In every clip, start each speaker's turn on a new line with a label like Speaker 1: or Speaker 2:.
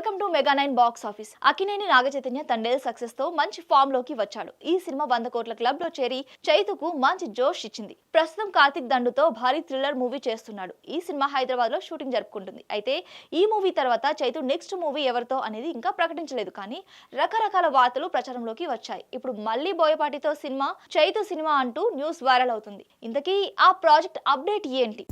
Speaker 1: Welcome to mega nine box office Akkineni Naga Chaitanya Thandel సక్సెస్తో మంచి ఫామ్లోకి వచ్చాడు. ఈ cinema వంద కోట్ల క్లబ్లో చేరి చైతుకు మంచి జోష్ ఇచ్చింది. ప్రస్తుతం కార్తిక్ దండుతో భారీ థ్రిల్లర్ మూవీ చేస్తున్నాడు. ఈ సినిమా హైదరాబాద్లో షూటింగ్ జరుపుకుంటుంది. అయితే ఈ మూవీ తర్వాత చైతు నెక్స్ట్ మూవీ ఎవరితో అనేది ఇంకా ప్రకటించలేదు. కానీ రకరకాల వార్తలు ప్రచారంలోకి వచ్చాయి. ఇప్పుడు మళ్ళీ బోయపాటితో సినిమా చైతు సినిమా అంటూ న్యూస్ వైరల్ అవుతుంది. ఇంతకీ ఆ ప్రాజెక్ట్ అప్డేట్ ఏంటి?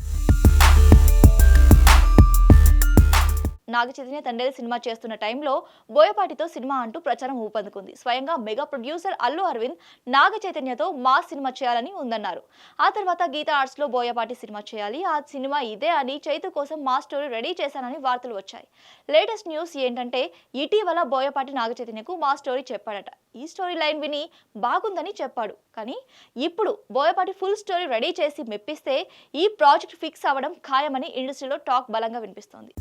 Speaker 1: నాగ చైతన్య తండ్రి సినిమా చేస్తున్న టైంలో బోయపాటితో సినిమా అంటూ ప్రచారం ఊపందుకుంది. స్వయంగా మెగా ప్రొడ్యూసర్ అల్లు అరవింద్ నాగ చైతన్యతో మా సినిమా చేయాలని ఉందన్నారు. ఆ తర్వాత గీతా ఆర్ట్స్లో బోయపాటి సినిమా చేయాలి ఆ సినిమా ఇదే అని చైతు కోసం మా స్టోరీ రెడీ చేశానని వార్తలు వచ్చాయి. లేటెస్ట్ న్యూస్ ఏంటంటే ఇటీవల బోయపాటి నాగ చైతన్యకు మా స్టోరీ చెప్పాడట. ఈ స్టోరీ లైన్ విని బాగుందని చెప్పాడు. కానీ ఇప్పుడు బోయపాటి ఫుల్ స్టోరీ రెడీ చేసి మెప్పిస్తే ఈ ప్రాజెక్ట్ ఫిక్స్ అవ్వడం ఖాయమని ఇండస్ట్రీలో టాక్ బలంగా వినిపిస్తోంది.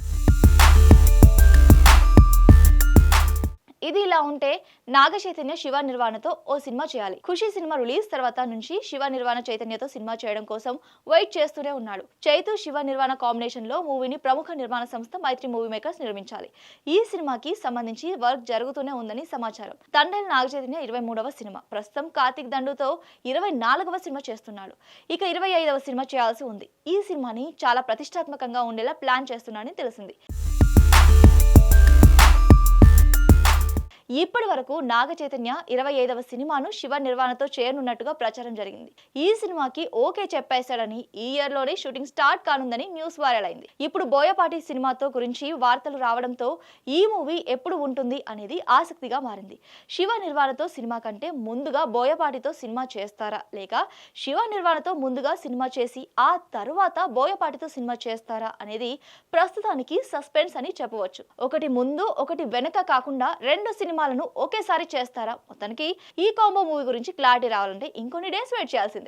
Speaker 1: ఇలా ఉంటే నాగ చైతన్య శివ నిర్వాణతో ఓ సినిమా చేయాలి. ఖుషి సినిమా రిలీజ్ తర్వాత నుంచి శివ నిర్వాణ చైతన్యతో సినిమా చేయడం కోసం వెయిట్ చేస్తూనే ఉన్నాడు. చైతు శివ నిర్వాణ కాంబినేషన్లో మూవీని ప్రముఖ నిర్మాణ సంస్థ మైత్రి మూవీ మేకర్స్ నిర్మించాలి. ఈ సినిమాకి సంబంధించి వర్క్ జరుగుతూనే ఉందని సమాచారం. తండ్రి నాగచైతన్య ఇరవై మూడవ సినిమా. ప్రస్తుతం కార్తిక్ దండుతో ఇరవై నాలుగవ సినిమా చేస్తున్నాడు. ఇక ఇరవై ఐదవ సినిమా చేయాల్సి ఉంది. ఈ సినిమాని చాలా ప్రతిష్టాత్మకంగా ఉండేలా ప్లాన్ చేస్తున్నాడని తెలిసింది. ఇప్పటి వరకు నాగ చైతన్య ఇరవై ఐదవ సినిమాను శివ నిర్వాణతో చేయనున్నట్టుగా ప్రచారం జరిగింది. ఈ సినిమాకి ఓకే చెప్పేశాడని ఈ ఇయర్లోనే షూటింగ్ స్టార్ట్ కానుందని న్యూస్ వైరల్ అయింది. ఇప్పుడు బోయపాటి సినిమాతో గురించి వార్తలు రావడంతో ఈ మూవీ ఎప్పుడు ఉంటుంది అనేది ఆసక్తిగా మారింది. శివ నిర్వాణతో సినిమా కంటే ముందుగా బోయపాటితో సినిమా చేస్తారా? లేక శివ నిర్వాణతో ముందుగా సినిమా చేసి ఆ తరువాత బోయపాటితో సినిమా చేస్తారా? అనేది ప్రస్తుతానికి సస్పెన్స్ అని చెప్పవచ్చు. ఒకటి ముందు ఒకటి వెనక కాకుండా రెండు సినిమా సినిమాలను ఒకేసారి చేస్తారా? మొత్తానికి ఈ కాంబో మూవీ గురించి క్లారిటీ రావాలంటే ఇంకొన్ని డేస్ వెయిట్ చేయాల్సిందే.